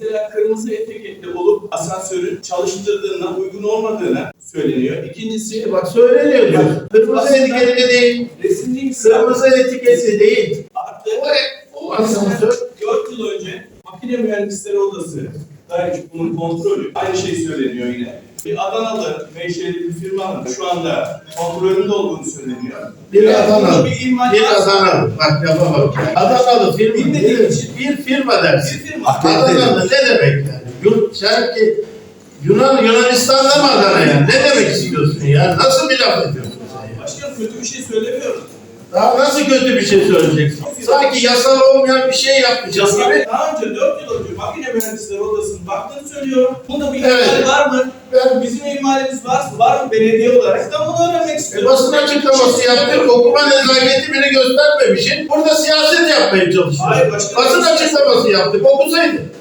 Mesela kırmızı etiketli olup asansörün çalıştırdığına uygun olmadığına söyleniyor. İkincisi Bak söyleniyor diyor. Kırmızı etiketli değil. resimli Kırmızı etiketli değil. artı O asansör 4 yıl önce makine mühendisleri odası dair bunun kontrolü aynı şey söyleniyor yine. Bir Adanalı menşeli bir firmanın şu anda kontrolünde olduğunu söyleniyor. bir Yani Adanalı. Bir imal Bir Adanalı. Bak lafa bak. Adanalı firma. Bir, için. bir firma dersin. Bir firma. Adanalı ne demek yani? Yurt, sen ki Yunan, Yunanistan'da mı Adana yani? Ne demek istiyorsun ya? Nasıl bir laf ediyorsun sen ya? Başkanım kötü bir şey söylemiyorum. Daha nasıl kötü bir şey söyleyeceksin? Sanki yasal olmayan bir şey yapmayacağız gibi. Daha önce 4 yıl önce makine mühendisleri odasının baktığını söylüyorum. Bunda bir Evet. ihmal var mı? Ben Bizim ihmalimiz varsa var mı belediye olarak da bunu öğrenmek e, istiyorum. basın açıklaması yaptık, okuma nezaketi bile göstermemişsin. Burada siyaset yapmaya çalışıyorsun. Hayır, başkanım. Basın açıklaması yaptık, okusaydın.